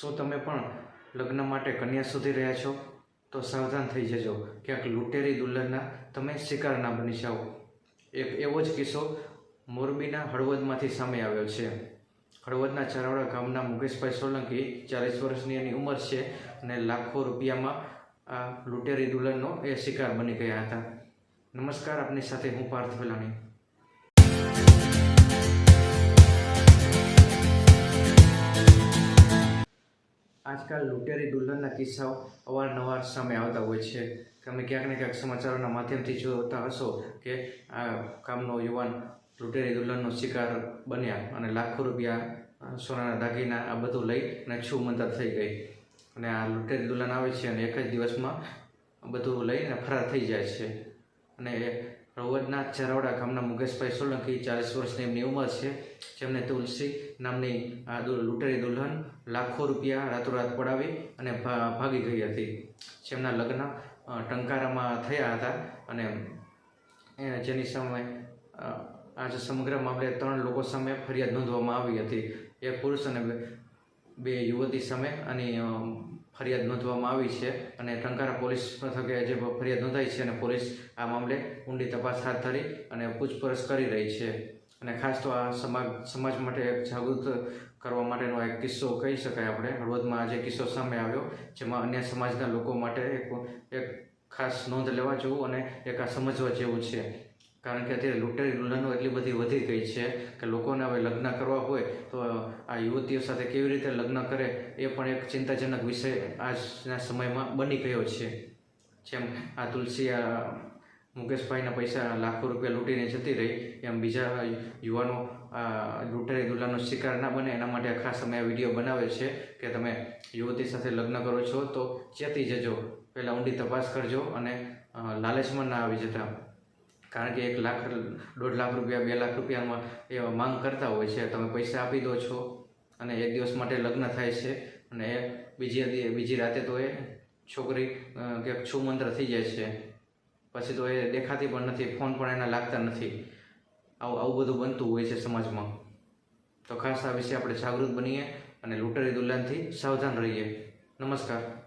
શું તમે પણ લગ્ન માટે કન્યા શોધી રહ્યા છો? તો સાવધાન થઈ જજો. ક્યાંક લૂંટેરી દુલ્હનના તમે શિકાર ના બની જાઓ. એક એવો જ કિસ્સો મોરબીના હળવદમાંથી સામે આવ્યો છે. હળવદના ચારાવડા ગામના મુકેશભાઈ સોલંકી ચાલીસ વર્ષની એની ઉંમર છે અને લાખો રૂપિયામાં આ લૂંટેરી દુલ્હનનો એ શિકાર બની ગયા હતા. નમસ્કાર, આપની સાથે હું પાર્થ વેલાણી. આજકાલ લૂંટેરી દુલ્હનના કિસ્સાઓ અવારનવાર સામે આવતા હોય છે. તમે ક્યાંક ને ક્યાંક સમાચારોના માધ્યમથી જોતા હશો કે આ કામનો યુવાન લૂંટેરી દુલ્હનનો શિકાર બન્યા અને લાખો રૂપિયા સોનાના દાગીના આ બધું લઈ અને છૂમંતર થઈ ગઈ. અને આ લૂંટેરી દુલ્હન આવે છે અને એક જ દિવસમાં બધું લઈને ફરાર થઈ જાય છે. અને રવદના ચરવડા ગામના મુકેશભાઈ સોલંકી ચાલીસ વર્ષની એમની ઉંમર છે. જેમને તુલસી નામની લૂંટેરી દુલ્હન લાખો રૂપિયા રાતોરાત પડાવી અને ભાગી ગઈ હતી. જેમના લગ્ન ટંકારામાં થયા હતા અને જેની સામે આજે સમગ્ર મામલે ત્રણ લોકો સામે ફરિયાદ નોંધવામાં આવી હતી. એક પુરુષ અને બે- યુવતી સામે આની અ, ફરિયાદ નોંધવામાં આવી છે અને ટંકારા પોલીસ મથકે જે ફરિયાદ નોંધાઈ છે અને પોલીસ આ મામલે ઊંડી તપાસ હાથ ધરી અને પૂછપરછ કરી રહી છે. અને ખાસ તો આ સમાજ સમાજ માટે એક જાગૃત કરવા માટેનો એક કિસ્સો કહી શકાય આપણે. હળવદમાં આજે કિસ્સો સામે આવ્યો, જેમાં અન્ય સમાજના લોકો માટે એક એક ખાસ નોંધ લેવા જેવું અને એક આ સમજવા જેવું છે. કારણ કે અત્યારે લૂંટેરી દુલ્હનો એટલી બધી વધી ગઈ છે કે લોકોને હવે લગ્ન કરવા હોય તો આ યુવતીઓ સાથે કેવી રીતે લગ્ન કરે એ પણ એક ચિંતાજનક વિષય આજના સમયમાં બની ગયો છે. જેમ આ તુલસી, આ મુકેશભાઈના પૈસા લાખો રૂપિયા લૂંટીને જતી રહી, એમ બીજા યુવાનો આ લૂંટેરી દુલ્હનનો શિકાર ના બને, એના માટે ખાસ અમે આ વીડિયો બનાવે છે કે તમે યુવતી સાથે લગ્ન કરો છો તો ચેતી જજો, પહેલાં ઊંડી તપાસ કરજો અને લાલચમાં ના આવી જતા. કારણ કે એક લાખ, દોઢ લાખ રૂપિયા, બે લાખ રૂપિયામાં એ માંગ કરતા હોય છે. તમે પૈસા આપી દો છો અને એક દિવસ માટે લગ્ન થાય છે અને બીજી બીજી રાતે તો એ છોકરી કે છુમંત્ર થઈ જાય છે. પછી તો એ દેખાતી પણ નથી, ફોન પણ એના લાગતા નથી. આવું આવું બધું બનતું હોય છે સમાજમાં. તો ખાસ આ વિશે આપણે જાગૃત બનીએ અને લૂંટરી દુલ્હનથી સાવધાન રહીએ. નમસ્કાર.